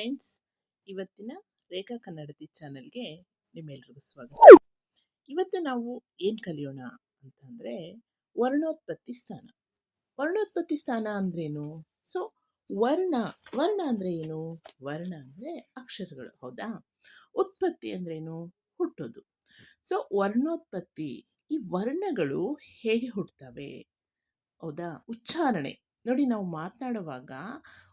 Friends, ಇವತ್ತಿನ ರೇಖಾ ಕನ್ನಡತಿ ಚಾನೆಲ್ಗೆ ನಿಮ್ಮೆಲ್ರಿಗೂ ಸ್ವಾಗತ. ಇವತ್ತು ನಾವು ಏನು ಕಲಿಯೋಣ ಅಂತಂದರೆ ವರ್ಣೋತ್ಪತ್ತಿ ಸ್ಥಾನ. ವರ್ಣೋತ್ಪತ್ತಿ ಸ್ಥಾನ ಅಂದ್ರೇನು? ಸೊ, ವರ್ಣ ವರ್ಣ ಅಂದರೆ ಏನು? ವರ್ಣ ಅಂದರೆ ಅಕ್ಷರಗಳು, ಹೌದಾ? ಉತ್ಪತ್ತಿ ಅಂದ್ರೇನು? ಹುಟ್ಟೋದು. ಸೊ, ವರ್ಣೋತ್ಪತ್ತಿ ಈ ವರ್ಣಗಳು ಹೇಗೆ ಹುಟ್ಟುತ್ತವೆ ಹೌದಾ? ಉಚ್ಚಾರಣೆ. ನೋಡಿ, ನಾವು ಮಾತನಾಡುವಾಗ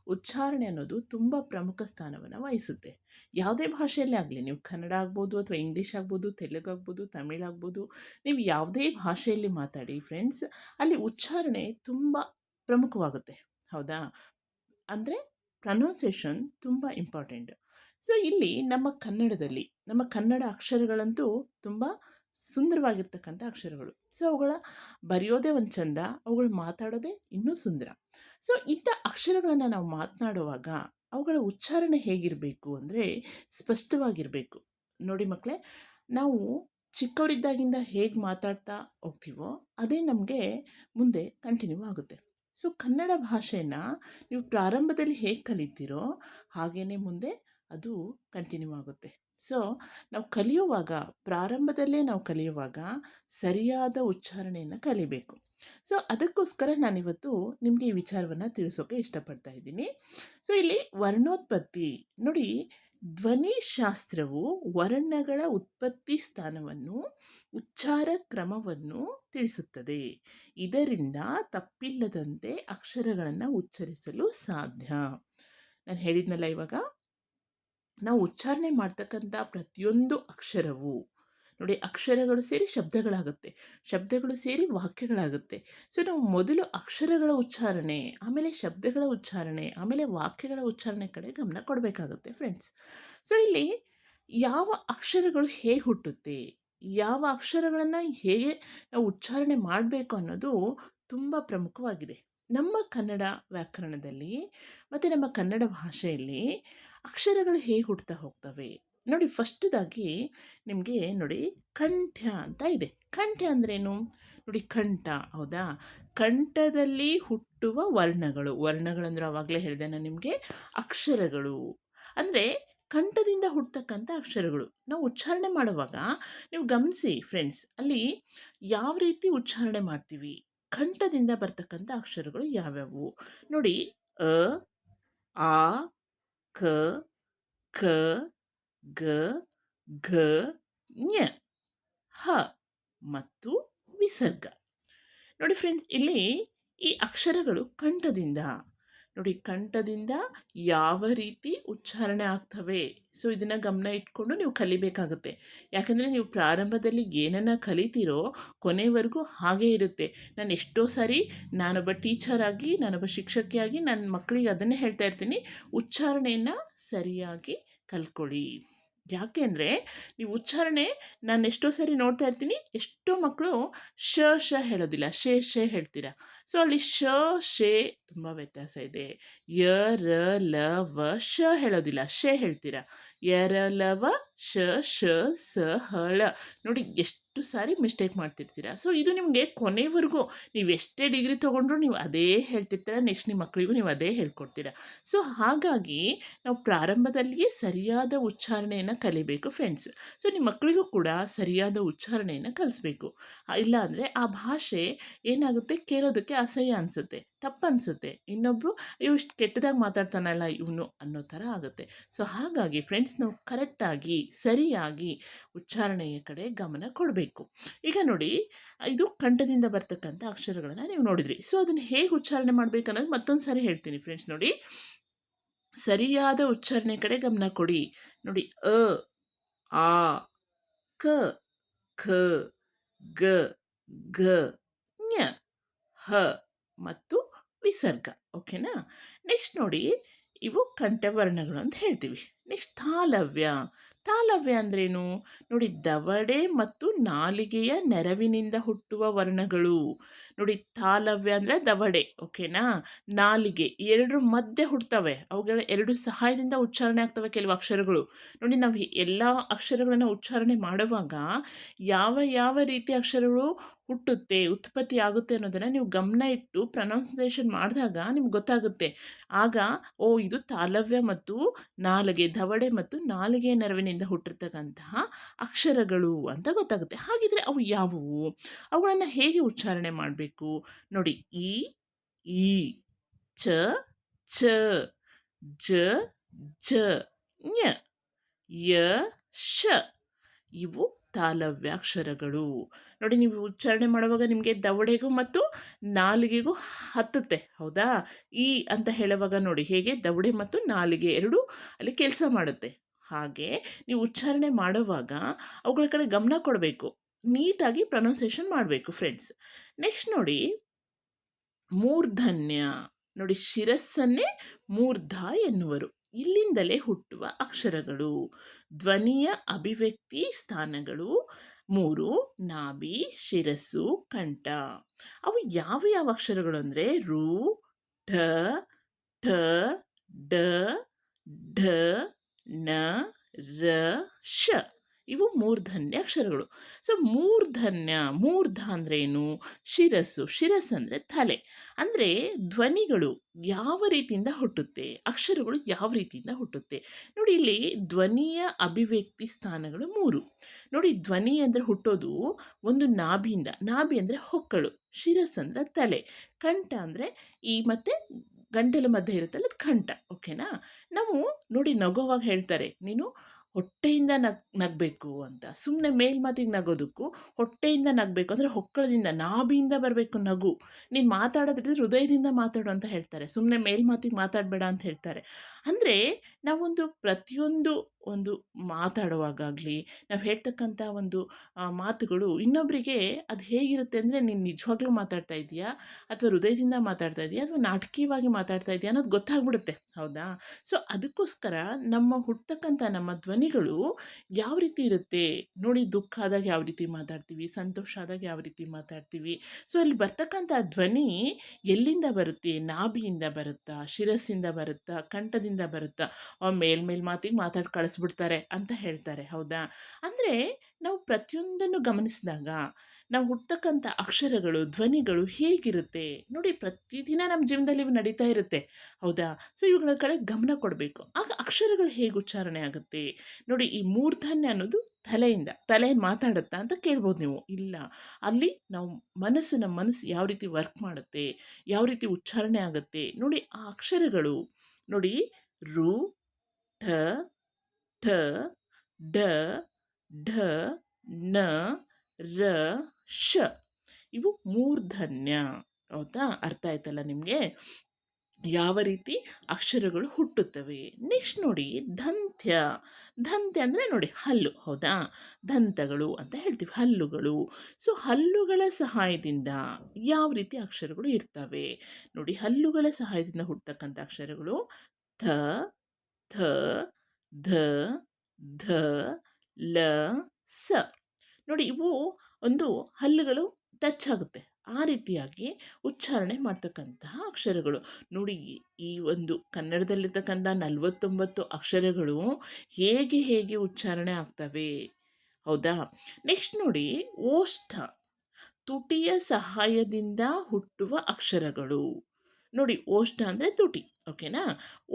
ಉಚ್ಚಾರಣೆ ಅನ್ನೋದು ತುಂಬ ಪ್ರಮುಖ ಸ್ಥಾನವನ್ನು ವಹಿಸುತ್ತೆ. ಯಾವುದೇ ಭಾಷೆಯಲ್ಲೇ ಆಗಲಿ, ನೀವು ಕನ್ನಡ ಆಗ್ಬೋದು ಅಥವಾ ಇಂಗ್ಲೀಷ್ ಆಗ್ಬೋದು, ತೆಲುಗು ಆಗ್ಬೋದು, ತಮಿಳ್ ಆಗ್ಬೋದು, ನೀವು ಯಾವುದೇ ಭಾಷೆಯಲ್ಲಿ ಮಾತಾಡಿ ಫ್ರೆಂಡ್ಸ್ ಅಲ್ಲಿ ಉಚ್ಚಾರಣೆ ತುಂಬ ಪ್ರಮುಖವಾಗುತ್ತೆ. ಹೌದಾ? ಅಂದರೆ ಪ್ರೊನೌನ್ಸೇಷನ್ ತುಂಬ ಇಂಪಾರ್ಟೆಂಟ್ ಸೊ ಇಲ್ಲಿ ನಮ್ಮ ಕನ್ನಡದಲ್ಲಿ, ನಮ್ಮ ಕನ್ನಡ ಅಕ್ಷರಗಳಂತೂ ತುಂಬ ಸುಂದರವಾಗಿರ್ತಕ್ಕಂಥ ಅಕ್ಷರಗಳು. ಸೊ ಅವುಗಳ ಬರೆಯೋದೇ ಒಂದು ಚಂದ, ಅವುಗಳು ಮಾತಾಡೋದೇ ಇನ್ನೂ ಸುಂದರ. ಸೊ ಇಂಥ ಅಕ್ಷರಗಳನ್ನು ನಾವು ಮಾತನಾಡುವಾಗ ಅವುಗಳ ಉಚ್ಚಾರಣೆ ಹೇಗಿರಬೇಕು ಅಂದರೆ ಸ್ಪಷ್ಟವಾಗಿರಬೇಕು. ನೋಡಿ ಮಕ್ಕಳೇ ನಾವು ಚಿಕ್ಕವರಿದ್ದಾಗಿಂದ ಹೇಗೆ ಮಾತಾಡ್ತಾ ಹೋಗ್ತೀವೋ ಅದೇ ನಮಗೆ ಮುಂದೆ ಕಂಟಿನ್ಯೂ ಆಗುತ್ತೆ. ಸೊ ಕನ್ನಡ ಭಾಷೆನ ನೀವು ಪ್ರಾರಂಭದಲ್ಲಿ ಹೇಗೆ ಕಲಿತೀರೋ ಹಾಗೆಯೇ ಮುಂದೆ ಅದು ಕಂಟಿನ್ಯೂ ಆಗುತ್ತೆ. ಸೊ, ನಾವು ಕಲಿಯುವಾಗ, ಪ್ರಾರಂಭದಲ್ಲೇ ನಾವು ಕಲಿಯುವಾಗ ಸರಿಯಾದ ಉಚ್ಚಾರಣೆಯನ್ನು ಕಲಿಬೇಕು. ಸೊ, ಅದಕ್ಕೋಸ್ಕರ ನಾನಿವತ್ತು ನಿಮಗೆ ಈ ವಿಚಾರವನ್ನು ತಿಳಿಸೋಕೆ ಇಷ್ಟಪಡ್ತಾ ಇದ್ದೀನಿ. ಸೊ, ಇಲ್ಲಿ ವರ್ಣೋತ್ಪತ್ತಿ, ನೋಡಿ ಧ್ವನಿಶಾಸ್ತ್ರವು ವರ್ಣಗಳ ಉತ್ಪತ್ತಿ ಸ್ಥಾನವನ್ನು, ಉಚ್ಚಾರ ಕ್ರಮವನ್ನು ತಿಳಿಸುತ್ತದೆ. ಇದರಿಂದ ತಪ್ಪಿಲ್ಲದಂತೆ ಅಕ್ಷರಗಳನ್ನು ಉಚ್ಚರಿಸಲು ಸಾಧ್ಯ. ನಾನು ಹೇಳಿದ್ನಲ್ಲ ಇವಾಗ? ನಾವು ಉಚ್ಚಾರಣೆ ಮಾಡ್ತಕ್ಕಂಥ ಪ್ರತಿಯೊಂದು ಅಕ್ಷರವು, ನೋಡಿ ಅಕ್ಷರಗಳು ಸೇರಿ ಶಬ್ದಗಳಾಗುತ್ತೆ, ಶಬ್ದಗಳು ಸೇರಿ ವಾಕ್ಯಗಳಾಗುತ್ತೆ. ಸೊ ನಾವು ಮೊದಲು ಅಕ್ಷರಗಳ ಉಚ್ಚಾರಣೆ, ಆಮೇಲೆ ಶಬ್ದಗಳ ಉಚ್ಚಾರಣೆ, ಆಮೇಲೆ ವಾಕ್ಯಗಳ ಉಚ್ಚಾರಣೆ ಕಡೆ ಗಮನ ಕೊಡಬೇಕಾಗುತ್ತೆ ಫ್ರೆಂಡ್ಸ್ ಸೊ ಇಲ್ಲಿ ಯಾವ ಅಕ್ಷರಗಳು ಹೇಗೆ ಹುಟ್ಟುತ್ತೆ, ಯಾವ ಅಕ್ಷರಗಳನ್ನು ಹೇಗೆ ನಾವು ಉಚ್ಚಾರಣೆ ಮಾಡಬೇಕು ಅನ್ನೋದು ತುಂಬ ಪ್ರಮುಖವಾಗಿದೆ. ನಮ್ಮ ಕನ್ನಡ ವ್ಯಾಕರಣದಲ್ಲಿ ಮತ್ತು ನಮ್ಮ ಕನ್ನಡ ಭಾಷೆಯಲ್ಲಿ ಅಕ್ಷರಗಳು ಹೇಗೆ ಹುಡ್ತಾ ಹೋಗ್ತವೆ? ನೋಡಿ, ಫಸ್ಟ್ದಾಗಿ ನಿಮಗೆ ನೋಡಿ ಕಂಠ ಅಂತ ಇದೆ. ಕಂಠ ಅಂದ್ರೇನು? ನೋಡಿ, ಕಂಠ, ಹೌದಾ? ಕಂಠದಲ್ಲಿ ಹುಟ್ಟುವ ವರ್ಣಗಳು. ವರ್ಣಗಳಂದ್ರೆ ಆವಾಗಲೇ ಹೇಳಿದೆ ನಾನು ನಿಮಗೆ. ಅಕ್ಷರಗಳು. ಅಂದರೆ ಕಂಠದಿಂದ ಹುಟ್ಟತಕ್ಕಂಥ ಅಕ್ಷರಗಳು. ನಾವು ಉಚ್ಚಾರಣೆ ಮಾಡುವಾಗ ನೀವು ಗಮನಿಸಿ ಫ್ರೆಂಡ್ಸ್ ಅಲ್ಲಿ ಯಾವ ರೀತಿ ಉಚ್ಚಾರಣೆ ಮಾಡ್ತೀವಿ? ಕಂಠದಿಂದ ಬರ್ತಕ್ಕಂಥ ಅಕ್ಷರಗಳು ಯಾವ್ಯಾವು? ನೋಡಿ, ಅ, ಆ ಕ ಕ ಗ ಘ ಞ ಹ ಮತ್ತು ವಿಸರ್ಗ. ನೋಡಿ ಫ್ರೆಂಡ್ಸ್ ಇಲ್ಲಿ ಈ ಅಕ್ಷರಗಳು ಕಂಠದಿಂದ ನೋಡಿ ಕಂಠದಿಂದ ಯಾವ ರೀತಿ ಉಚ್ಚಾರಣೆ ಆಗ್ತವೆ. ಸೊ ಇದನ್ನು ಗಮನ ಇಟ್ಕೊಂಡು ನೀವು ಕಲಿಬೇಕಾಗುತ್ತೆ. ಯಾಕಂದರೆ ನೀವು ಪ್ರಾರಂಭದಲ್ಲಿ ಏನನ್ನು ಕಲಿತೀರೋ ಕೊನೆವರೆಗೂ ಹಾಗೇ ಇರುತ್ತೆ. ನಾನು ಎಷ್ಟೋ ಸಾರಿ ನಾನೊಬ್ಬ ಟೀಚರಾಗಿ ನಾನೊಬ್ಬ ಶಿಕ್ಷಕಿಯಾಗಿ ನನ್ನ ಮಕ್ಕಳಿಗೆ ಅದನ್ನೇ ಹೇಳ್ತಾ ಇರ್ತೀನಿ. ಉಚ್ಚಾರಣೆಯನ್ನು ಸರಿಯಾಗಿ ಕಲ್ತ್ಕೊಳ್ಳಿ. ಯಾಕೆ ಅಂದರೆ ನೀವು ಉಚ್ಚಾರಣೆ ನಾನು ಎಷ್ಟೋ ಸರಿ ನೋಡ್ತಾ ಇರ್ತೀನಿ, ಎಷ್ಟೋ ಮಕ್ಕಳು ಶ ಶ ಹೇಳೋದಿಲ್ಲ, ಶೇ ಶೇ ಹೇಳ್ತೀರಾ. ಸೊ ಅಲ್ಲಿ ಶ, ಶೇ ತುಂಬ ವ್ಯತ್ಯಾಸ ಇದೆ. ಯ, ರ, ಲ, ವ, ಶ ಹೇಳೋದಿಲ್ಲ, ಶೇ ಹೇಳ್ತೀರಾ. ಯ, ರ, ಲ, ವ, ಶ ಶ, ಸ ಹಳ ನೋಡಿ, ಎಷ್ಟು ಸಾರಿ ಮಿಸ್ಟೇಕ್ ಮಾಡ್ತಿರ್ತೀರ? ಸೊ ಇದು ನಿಮಗೆ ಕೊನೆವರೆಗೂ ನೀವು ಎಷ್ಟೇ ಡಿಗ್ರಿ ತೊಗೊಂಡ್ರು ನೀವು ಅದೇ ಹೇಳ್ತಿರ್ತೀರ ನೆಕ್ಸ್ಟ್ ನಿಮ್ಮ ಮಕ್ಕಳಿಗೂ ನೀವು ಅದೇ ಹೇಳ್ಕೊಡ್ತೀರ. ಸೊ ಹಾಗಾಗಿ ನಾವು ಪ್ರಾರಂಭದಲ್ಲಿಯೇ ಸರಿಯಾದ ಉಚ್ಚಾರಣೆಯನ್ನು ಕಲಿಬೇಕು ಫ್ರೆಂಡ್ಸ್ ಸೊ ನಿಮ್ಮ ಮಕ್ಕಳಿಗೂ ಕೂಡ ಸರಿಯಾದ ಉಚ್ಚಾರಣೆಯನ್ನು ಕಲಿಸ್ಬೇಕು. ಇಲ್ಲಾಂದರೆ ಆ ಭಾಷೆ ಏನಾಗುತ್ತೆ? ಕೇಳೋದಕ್ಕೆ ಅಸಹ್ಯ ಅನಿಸುತ್ತೆ. ತಪ್ಪು ಅನಿಸುತ್ತೆ ಇನ್ನೊಬ್ಬರು ಇಷ್ಟು ಕೆಟ್ಟದಾಗಿ ಮಾತಾಡ್ತಾನಲ್ಲ ಇವನು ಅನ್ನೋ ಥರ ಆಗುತ್ತೆ. ಸೊ, ಹಾಗಾಗಿ ಫ್ರೆಂಡ್ಸ್ ನಾವು ಕರೆಕ್ಟಾಗಿ, ಸರಿಯಾಗಿ ಉಚ್ಚಾರಣೆಯ ಕಡೆ ಗಮನ ಕೊಡಬೇಕು. ಈಗ ನೋಡಿ, ಇದು ಕಂಠದಿಂದ ಬರ್ತಕ್ಕಂಥ ಅಕ್ಷರಗಳನ್ನು ನೀವು ನೋಡಿದ್ರಿ. ಸೊ, ಅದನ್ನು ಹೇಗೆ ಉಚ್ಚಾರಣೆ ಮಾಡಬೇಕು ಅನ್ನೋದು ಮತ್ತೊಂದು ಸಾರಿ ಹೇಳ್ತೀನಿ ಫ್ರೆಂಡ್ಸ್, ನೋಡಿ. ಸರಿಯಾದ ಉಚ್ಚಾರಣೆ ಕಡೆ ಗಮನ ಕೊಡಿ. ನೋಡಿ, ಅ, ಆ, ಕ, ಖ, ಗ, ಘ, ಞ, ಹ ಮತ್ತು ವಿಸರ್ಗ ಓಕೆನಾ? ನೆಕ್ಸ್ಟ್ ನೋಡಿ, ಇವು ಕಂಠವರ್ಣಗಳು ಅಂತ ಹೇಳ್ತೀವಿ. ನೆಕ್ಸ್ಟ್ ತಾಲವ್ಯ. ತಾಲವ್ಯ ಅಂದ್ರೇನು? ನೋಡಿ, ದವಡೆ ಮತ್ತು ನಾಲಿಗೆಯ ನೆರವಿನಿಂದ ಹುಟ್ಟುವ ವರ್ಣಗಳು. ನೋಡಿ, ತಾಲವ್ಯ ಅಂದರೆ ದವಡೆ, ಓಕೆನಾ? ನಾಲಿಗೆ ಎರಡರ ಮಧ್ಯೆ ಹುಟ್ಟುತ್ತವೆ ಅವುಗಳ ಎರಡು ಸಹಾಯದಿಂದ ಉಚ್ಚಾರಣೆ ಆಗ್ತವೆ ಕೆಲವು ಅಕ್ಷರಗಳು. ನೋಡಿ, ನಾವು ಎಲ್ಲ ಅಕ್ಷರಗಳನ್ನು ಉಚ್ಚಾರಣೆ ಮಾಡುವಾಗ ಯಾವ ಯಾವ ರೀತಿ ಅಕ್ಷರಗಳು ಹುಟ್ಟುತ್ತೆ, ಉತ್ಪತ್ತಿ ಆಗುತ್ತೆ ಅನ್ನೋದನ್ನು ನೀವು ಗಮನ ಇಟ್ಟು ಪ್ರನೌನ್ಸೇಷನ್ ಮಾಡಿದಾಗ ನಿಮ್ಗೆ ಗೊತ್ತಾಗುತ್ತೆ. ಆಗ, ಓ, ಇದು ತಾಲವ್ಯ ಮತ್ತು ನಾಲಿಗೆ ದವಡೆ ಮತ್ತು ನಾಲಿಗೆ ನೆರವಿನಿಂದ ಹುಟ್ಟಿರ್ತಕ್ಕಂತಹ ಅಕ್ಷರಗಳು ಅಂತ ಗೊತ್ತಾಗುತ್ತೆ. ಹಾಗಿದ್ರೆ ಅವು ಯಾವುವು? ಅವುಗಳನ್ನು ಹೇಗೆ ಉಚ್ಚಾರಣೆ ಮಾಡಬೇಕು? ನೋಡಿ ಇ ಇ ಚ ಚ, ಜ ಜ, ಞ, ಯ ಶ ಇವು ತಾಲವ್ಯಾಕ್ಷರಗಳು. ನೋಡಿ ನೀವು ಉಚ್ಚಾರಣೆ ಮಾಡುವಾಗ ನಿಮಗೆ ದವಡೆಗೂ ಮತ್ತು ನಾಲಿಗೆಗೂ ಹತ್ತುತ್ತೆ, ಹೌದಾ? ಈ ಅಂತ ಹೇಳುವಾಗ ನೋಡಿ ಹೇಗೆ ದವಡೆ ಮತ್ತು ನಾಲಿಗೆ ಎರಡೂ ಅಲ್ಲಿ ಕೆಲಸ ಮಾಡುತ್ತೆ. ಹಾಗೆ ನೀವು ಉಚ್ಚಾರಣೆ ಮಾಡುವಾಗ ಅವುಗಳ ಕಡೆ ಗಮನ ಕೊಡಬೇಕು, ನೀಟಾಗಿ ಪ್ರೊನೌನ್ಸಿಯೇಷನ್ ಮಾಡಬೇಕು ಫ್ರೆಂಡ್ಸ್ ನೆಕ್ಸ್ಟ್ ನೋಡಿ, ಮೂರ್ಧನ್ಯ, ನೋಡಿ ಶಿರಸ್ಸನ್ನೇ ಮೂರ್ಧ ಎನ್ನುವರು. ಇಲ್ಲಿಂದಲೇ ಹುಟ್ಟುವ ಅಕ್ಷರಗಳು, ಧ್ವನಿಯ ಅಭಿವ್ಯಕ್ತಿ ಸ್ಥಾನಗಳು ಮೂರು, ನಾಭಿ ಶಿರಸ್ಸು ಕಂಠ. ಅವು ಯಾವ ಯಾವ ಅಕ್ಷರಗಳು ಅಂದರೆ ರು, ಠ ಠ ಡ ಢ ನ ರ, ಶ. ಇವು ಮೂರ್ಧನ್ಯ ಅಕ್ಷರಗಳು. ಸೊ ಮೂರ್ಧನ್ಯ ಮೂರ್ಧ ಅಂದರೆ ಏನು? ಶಿರಸ್ಸು. ಶಿರಸ್ ಅಂದರೆ ತಲೆ. ಅಂದರೆ ಧ್ವನಿಗಳು ಯಾವ ರೀತಿಯಿಂದ ಹುಟ್ಟುತ್ತೆ? ಅಕ್ಷರಗಳು ಯಾವ ರೀತಿಯಿಂದ ಹುಟ್ಟುತ್ತೆ? ನೋಡಿ, ಇಲ್ಲಿ ಧ್ವನಿಯ ಅಭಿವ್ಯಕ್ತಿ ಸ್ಥಾನಗಳು ಮೂರು. ನೋಡಿ, ಧ್ವನಿ ಅಂದರೆ ಹುಟ್ಟೋದು ಒಂದು ನಾಭಿಯಿಂದ. ನಾಭಿ ಅಂದರೆ ಹೊಕ್ಕಳು. ಶಿರಸ್ ಅಂದರೆ ತಲೆ. ಕಂಠ ಅಂದರೆ ಈ ಮತ್ತೆ ಗಂಟಲ ಮಧ್ಯೆ ಇರುತ್ತಲ್ಲ, ಅದು ಕಂಠ. ಓಕೆನಾ ನಾವು ನೋಡಿ ನಗೋವಾಗ ಹೇಳ್ತಾರೆ. ನೀನು ಹೊಟ್ಟೆಯಿಂದ ನಗ್, ನಗಬೇಕು ಅಂತ. ಸುಮ್ಮನೆ ಮೇಲ್ಮಾತಿಗೆ ನಗೋದಕ್ಕೂ ಹೊಟ್ಟೆಯಿಂದ ನಗಬೇಕು. ಅಂದರೆ ಹೊಕ್ಕಳದಿಂದ, ನಾಭಿಯಿಂದ ಬರಬೇಕು ನಗು. ನೀನು ಮಾತಾಡೋದ್ರಿಂದ ಹೃದಯದಿಂದ ಮಾತಾಡು ಅಂತ ಹೇಳ್ತಾರೆ. ಸುಮ್ಮನೆ ಮೇಲ್ಮಾತಿಗೆ ಮಾತಾಡಬೇಡ ಅಂತ ಹೇಳ್ತಾರೆ. ಅಂದರೆ ನಾವೊಂದು ಪ್ರತಿಯೊಂದು ಒಂದು ಮಾತಾಡುವಾಗಲಿ ನಾವು ಹೇಳ್ತಕ್ಕಂಥ ಒಂದು ಮಾತುಗಳು ಇನ್ನೊಬ್ಬರಿಗೆ ಅದು ಹೇಗಿರುತ್ತೆ ಅಂದರೆ ನೀನು ನಿಜವಾಗ್ಲೂ ಮಾತಾಡ್ತಾ ಇದೆಯಾ ಅಥವಾ ಹೃದಯದಿಂದ ಮಾತಾಡ್ತಾ ಇದೆಯಾ ಅಥವಾ ನಾಟಕೀಯವಾಗಿ ಮಾತಾಡ್ತಾ ಇದೆಯಾ ಅನ್ನೋದು ಗೊತ್ತಾಗ್ಬಿಡುತ್ತೆ, ಹೌದಾ? ಸೊ, ಅದಕ್ಕೋಸ್ಕರ ನಮ್ಮ ಹುಟ್ಟತಕ್ಕಂಥ ನಮ್ಮ ಧ್ವನಿಗಳು ಯಾವ ರೀತಿ ಇರುತ್ತೆ? ನೋಡಿ, ದುಃಖ ಆದಾಗ ಯಾವ ರೀತಿ ಮಾತಾಡ್ತೀವಿ? ಸಂತೋಷ ಆದಾಗ ಯಾವ ರೀತಿ ಮಾತಾಡ್ತೀವಿ? ಸೊ, ಅಲ್ಲಿ ಬರ್ತಕ್ಕಂಥ ಧ್ವನಿ ಎಲ್ಲಿಂದ ಬರುತ್ತೆ? ನಾಭಿಯಿಂದ ಬರುತ್ತಾ? ಶಿರಸ್ಸಿಂದ ಬರುತ್ತಾ? ಕಂಠದಿಂದ ಬರುತ್ತಾ? ಮೇಲ್ ಮೇಲ್ ಮಾತಿಗೆ ಮಾತಾಡಿ ಕಳಿಸ್ಬಿಡ್ತಾರೆ ಅಂತ ಹೇಳ್ತಾರೆ, ಹೌದಾ? ಅಂದರೆ ನಾವು ಪ್ರತಿಯೊಂದನ್ನು ಗಮನಿಸಿದಾಗ ನಾವು ಹುಟ್ಟತಕ್ಕಂಥ ಅಕ್ಷರಗಳು, ಧ್ವನಿಗಳು ಹೇಗಿರುತ್ತೆ? ನೋಡಿ ಪ್ರತಿದಿನ ನಮ್ಮ ಜೀವನದಲ್ಲಿ ಇವು ನಡೀತಾ ಇರುತ್ತೆ, ಹೌದಾ? ಸೊ ಇವುಗಳ ಕಡೆ ಗಮನ ಕೊಡಬೇಕು. ಆಗ ಅಕ್ಷರಗಳು ಹೇಗೆ ಉಚ್ಚಾರಣೆ ಆಗುತ್ತೆ? ನೋಡಿ ಈ ಮೂರ್ಧನ್ಯ ಅನ್ನೋದು ತಲೆಯಿಂದ, ತಲೆ ಮಾತಾಡುತ್ತಾ ಅಂತ ಕೇಳ್ಬೋದು ನೀವು. ಇಲ್ಲ, ಅಲ್ಲಿ ನಾವು ಮನಸ್ಸು ನಮ್ಮ ಮನಸ್ಸು ಯಾವ ರೀತಿ ವರ್ಕ್ ಮಾಡುತ್ತೆ, ಯಾವ ರೀತಿ ಉಚ್ಚಾರಣೆ ಆಗುತ್ತೆ, ನೋಡಿ ಆ ಅಕ್ಷರಗಳು, ನೋಡಿ ರು ಠ ಠ, ಡ, ಢ, ನ, ರ ಶ ಇವು ಮೂರ್ಧನ್ಯ ಹೌದಾ? ಅರ್ಥ ಆಯ್ತಲ್ಲ ನಿಮಗೆ? ಯಾವ ರೀತಿ ಅಕ್ಷರಗಳು ಹುಟ್ಟುತ್ತವೆ? ನೆಕ್ಸ್ಟ್ ನೋಡಿ, ದಂತ್ಯ. ದಂತ್ಯ ಅಂದರೆ ನೋಡಿ, ಹಲ್ಲು. ಹೌದಾ? ದಂತಗಳು ಅಂತ ಹೇಳ್ತೀವಿ, ಹಲ್ಲುಗಳು. ಸೊ ಹಲ್ಲುಗಳ ಸಹಾಯದಿಂದ ಯಾವ ರೀತಿ ಅಕ್ಷರಗಳು ಇರ್ತವೆ? ನೋಡಿ, ಹಲ್ಲುಗಳ ಸಹಾಯದಿಂದ ಹುಟ್ಟತಕ್ಕಂಥ ಅಕ್ಷರಗಳು ಥ ಥ ಧ ಧ, ಲ, ಸ. ನೋಡಿ, ಇವು ಒಂದು ಹಲ್ಲುಗಳು ಟಚ್ ಆಗುತ್ತೆ. ಆ ರೀತಿಯಾಗಿ ಉಚ್ಚಾರಣೆ ಮಾಡ್ತಕ್ಕಂತಹ ಅಕ್ಷರಗಳು. ನೋಡಿ, ಈ- ಒಂದು ಕನ್ನಡದಲ್ಲಿರ್ತಕ್ಕಂಥ ನಲವತ್ತೊಂಬತ್ತು ಅಕ್ಷರಗಳು ಹೇಗೆ ಹೇಗೆ ಉಚ್ಚಾರಣೆ ಆಗ್ತವೆ? ಹೌದಾ? ನೆಕ್ಸ್ಟ್ ನೋಡಿ, ಓಷ್ಠ. ತುಟಿಯ ಸಹಾಯದಿಂದ ಹುಟ್ಟುವ ಅಕ್ಷರಗಳು. ನೋಡಿ ಓಷ್ಟ ಅಂದರೆ ತುಟಿ, ಓಕೆನಾ?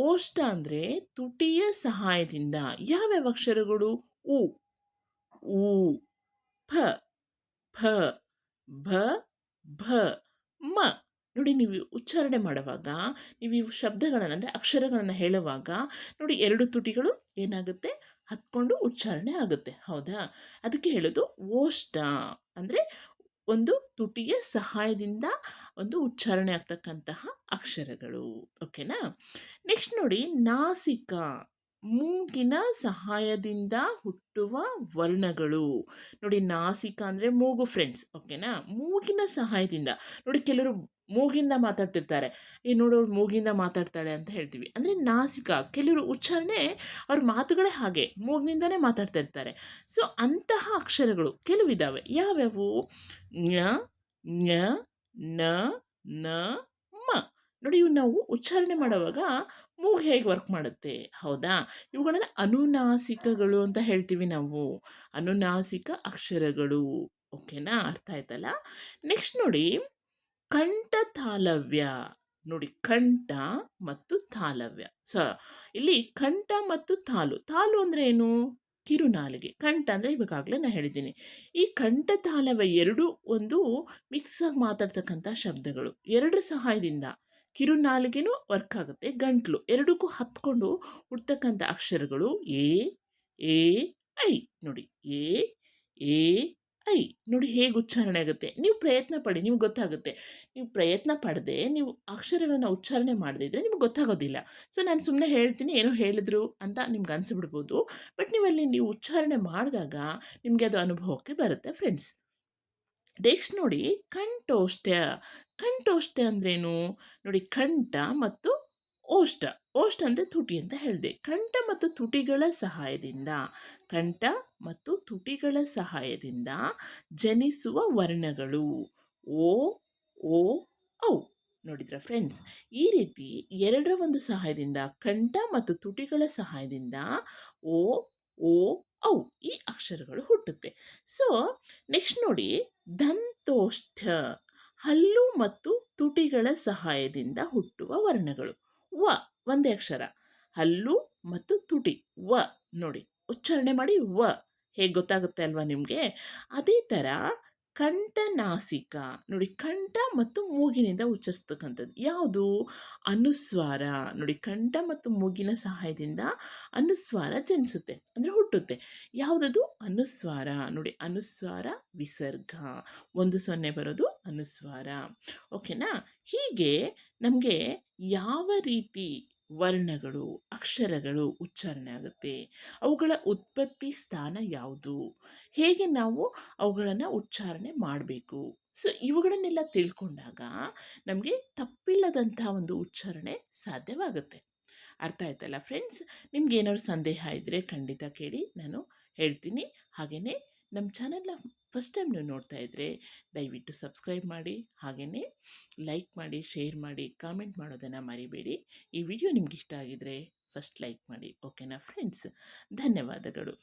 ಓಷ್ಟ ಅಂದರೆ ತುಟಿಯ ಸಹಾಯದಿಂದ ಯಾವ್ಯಾವ ಅಕ್ಷರಗಳು? ಉ ಉ ಫ ಫ ಭ ಭ, ಮ. ನೋಡಿ ನೀವು ಉಚ್ಚಾರಣೆ ಮಾಡುವಾಗ, ನೀವು ಈ ಶಬ್ದಗಳನ್ನು ಅಂದರೆ ಅಕ್ಷರಗಳನ್ನು ಹೇಳುವಾಗ ನೋಡಿ ಎರಡು ತುಟಿಗಳು ಏನಾಗುತ್ತೆ? ಹತ್ಕೊಂಡು ಉಚ್ಚಾರಣೆ ಆಗುತ್ತೆ, ಹೌದಾ? ಅದಕ್ಕೆ ಹೇಳೋದು ಓಷ್ಟ ಅಂದರೆ ಒಂದು ತುಟಿಯ ಸಹಾಯದಿಂದ ಒಂದು ಉಚ್ಚಾರಣೆ ಆಗ್ತಕ್ಕಂತಹ ಅಕ್ಷರಗಳು. ಓಕೆನಾ? ನೆಕ್ಸ್ಟ್ ನೋಡಿ, ನಾಸಿಕ, ಮೂಗಿನ ಸಹಾಯದಿಂದ ಹುಟ್ಟುವ ವರ್ಣಗಳು. ನೋಡಿ, ನಾಸಿಕ ಅಂದರೆ ಮೂಗು ಫ್ರೆಂಡ್ಸ್ ಓಕೆನಾ? ಮೂಗಿನ ಸಹಾಯದಿಂದ. ನೋಡಿ, ಕೆಲವರು ಮೂಗಿಂದ ಮಾತಾಡ್ತಿರ್ತಾರೆ. ಈ ನೋಡೋರು ಮೂಗಿಂದ ಮಾತಾಡ್ತಾಳೆ ಅಂತ ಹೇಳ್ತೀವಿ. ಅಂದರೆ ನಾಸಿಕ, ಕೆಲವರು ಉಚ್ಚಾರಣೆ ಅವ್ರ ಮಾತುಗಳೇ ಹಾಗೆ, ಮೂಗಿನಿಂದನೇ ಮಾತಾಡ್ತಾ ಇರ್ತಾರೆ ಸೊ ಅಂತಹ ಅಕ್ಷರಗಳು ಕೆಲವಿದ್ದಾವೆ ಯಾವ್ಯಾವು? ಞ ಞ, ನ ನ, ಮ. ನೋಡಿ ಇವು ನಾವು ಉಚ್ಚಾರಣೆ ಮಾಡುವಾಗ ಮೂಗು ಹೇಗೆ ವರ್ಕ್ ಮಾಡುತ್ತೆ? ಹೌದಾ? ಇವುಗಳನ್ನು ಅನುನಾಸಿಕಗಳು ಅಂತ ಹೇಳ್ತೀವಿ ನಾವು. ಅನುನಾಸಿಕ ಅಕ್ಷರಗಳು. ಓಕೆನಾ? ಅರ್ಥ ಆಯ್ತಲ್ಲ? ನೆಕ್ಸ್ಟ್ ನೋಡಿ ಕಂಠ ತಾಲವ್ಯ. ನೋಡಿ, ಕಂಠ ಮತ್ತು ತಾಲವ್ಯ. ಸ, ಇಲ್ಲಿ ಕಂಠ ಮತ್ತು ತಾಲು. ತಾಲು ಅಂದರೆ ಏನು? ಕಿರುನಾಲಿಗೆ. ಕಂಠ ಅಂದರೆ ಇವಾಗಲೇ ನಾನು ಹೇಳಿದ್ದೀನಿ. ಈ ಕಂಠ, ತಾಲವ್ಯ ಎರಡು ಒಂದು ಮಿಕ್ಸ್ ಆಗಿ ಮಾತಾಡ್ತಕ್ಕಂಥ ಶಬ್ದಗಳು. ಎರಡರ ಸಹಾಯದಿಂದ ಕಿರುನಾಲಿಗೆನೂ ವರ್ಕ್ ಆಗುತ್ತೆ. ಗಂಟ್ಲು ಎರಡಕ್ಕೂ ಹತ್ಕೊಂಡು ಹುಡ್ತಕ್ಕಂಥ ಅಕ್ಷರಗಳು ಎ ಎ, ಐ. ನೋಡಿ, ಎ ಎ ಐ, ನೋಡಿ ಹೇಗೆ ಉಚ್ಚಾರಣೆ ಆಗುತ್ತೆ. ನೀವು ಪ್ರಯತ್ನ ಪಡಿ, ನಿಮ್ಗೆ ಗೊತ್ತಾಗುತ್ತೆ. ನೀವು ಪ್ರಯತ್ನ ಪಡದೆ, ನೀವು ಅಕ್ಷರಗಳನ್ನ ಉಚ್ಚಾರಣೆ ಮಾಡದಿದ್ರೆ ನಿಮ್ಗೆ ಗೊತ್ತಾಗೋದಿಲ್ಲ. ಸೊ, ನಾನು ಸುಮ್ಮನೆ ಹೇಳ್ತೀನಿ, ಏನೋ ಹೇಳಿದ್ರು ಅಂತ ನಿಮ್ಗೆ ಅನಿಸ್ಬಿಡ್ಬೋದು. ಬಟ್ ನೀವಲ್ಲಿ ನೀವು ಉಚ್ಚಾರಣೆ ಮಾಡಿದಾಗ ನಿಮಗೆ ಅದು ಅನುಭವಕ್ಕೆ ಬರುತ್ತೆ, ಫ್ರೆಂಡ್ಸ್. ನೆಕ್ಸ್ಟ್ ನೋಡಿ, ಕಂಠೋಷ್ಠ. ಕಂಠೋಷ್ಠ ಅಂದ್ರೇನು? ನೋಡಿ, ಕಂಠ ಮತ್ತು ಓಷ್ಟ ಓಷ್ಟ ಅಂದರೆ ತುಟಿ ಅಂತ ಹೇಳಿದೆ. ಕಂಠ ಮತ್ತು ತುಟಿಗಳ ಸಹಾಯದಿಂದ, ಕಂಠ ಮತ್ತು ತುಟಿಗಳ ಸಹಾಯದಿಂದ ಜನಿಸುವ ವರ್ಣಗಳು. ಓ ಓ, ಔ. ನೋಡಿದ್ರ ಫ್ರೆಂಡ್ಸ್? ಈ ರೀತಿ ಎರಡರ ಒಂದು ಸಹಾಯದಿಂದ ಕಂಠ ಮತ್ತು ತುಟಿಗಳ ಸಹಾಯದಿಂದ ಓ ಓ, ಔ ಈ ಅಕ್ಷರಗಳು ಹುಟ್ಟುತ್ತೆ. ಸೊ, ನೆಕ್ಸ್ಟ್ ನೋಡಿ, ದಂತೋಷ್ಠ ಹಲ್ಲು ಮತ್ತು ತುಟಿಗಳ ಸಹಾಯದಿಂದ ಹುಟ್ಟುವ ವರ್ಣಗಳು. ವ ಒಂದೇ ಅಕ್ಷರ. ಹಲ್ಲು ಮತ್ತು ತುಟಿ. ವ ನೋಡಿ. ಉಚ್ಚಾರಣೆ ಮಾಡಿ ವ. ಹೇಗೆ ಗೊತ್ತಾಗುತ್ತೆ ಅಲ್ವಾ ನಿಮಗೆ? ಅದೇ ಥರ ಕಂಠನಾಸಿಕ. ನೋಡಿ, ಕಂಠ ಮತ್ತು ಮೂಗಿನಿಂದ ಉಚ್ಚರಿಸ್ತಕ್ಕಂಥದ್ದು. ಯಾವುದು? ಅನುಸ್ವಾರ. ನೋಡಿ, ಕಂಠ ಮತ್ತು ಮೂಗಿನ ಸಹಾಯದಿಂದ ಅನುಸ್ವಾರ ಜನಿಸುತ್ತೆ, ಅಂದರೆ ಹುಟ್ಟುತ್ತೆ. ಯಾವುದದು? ಅನುಸ್ವಾರ. ನೋಡಿ, ಅನುಸ್ವಾರ ವಿಸರ್ಗ. ಒಂದು ಸೊನ್ನೆ ಬರೋದು ಅನುಸ್ವಾರ. ಓಕೆನಾ? ಹೀಗೆ ನಮಗೆ ಯಾವ ರೀತಿ ವರ್ಣಗಳು, ಅಕ್ಷರಗಳು ಉಚ್ಚಾರಣೆ ಆಗುತ್ತೆ. ಅವುಗಳ ಉತ್ಪತ್ತಿ ಸ್ಥಾನ ಯಾವುದು? ಹೇಗೆ ನಾವು ಅವುಗಳನ್ನು ಉಚ್ಚಾರಣೆ ಮಾಡಬೇಕು? ಸೊ ಇವುಗಳನ್ನೆಲ್ಲ ತಿಳ್ಕೊಂಡಾಗ ನಮಗೆ ತಪ್ಪಿಲ್ಲದಂಥ ಒಂದು ಉಚ್ಚಾರಣೆ ಸಾಧ್ಯವಾಗುತ್ತೆ. ಅರ್ಥ ಆಯ್ತಲ್ಲ ಫ್ರೆಂಡ್ಸ್ ನಿಮ್ಗೆ ಏನಾದ್ರು ಸಂದೇಹ ಇದ್ದರೆ ಖಂಡಿತ ಕೇಳಿ, ನಾನು ಹೇಳ್ತೀನಿ. ಹಾಗೆಯೇ ನಮ್ಮ ಚಾನಲ್ನ ಫಸ್ಟ್ ಟೈಮ್ ನೀವು ನೋಡ್ತಾ ಇದ್ದರೆ ದಯವಿಟ್ಟು ಸಬ್ಸ್ಕ್ರೈಬ್ ಮಾಡಿ ಹಾಗೆಯೇ ಲೈಕ್ ಮಾಡಿ, ಶೇರ್ ಮಾಡಿ, ಕಾಮೆಂಟ್ ಮಾಡೋದನ್ನು ಮರಿಬೇಡಿ. ಈ ವಿಡಿಯೋ ನಿಮ್ಗೆ ಇಷ್ಟ ಆಗಿದರೆ, ಫಸ್ಟ್ ಲೈಕ್ ಮಾಡಿ, ಓಕೆನಾ ಫ್ರೆಂಡ್ಸ್? ಧನ್ಯವಾದಗಳು.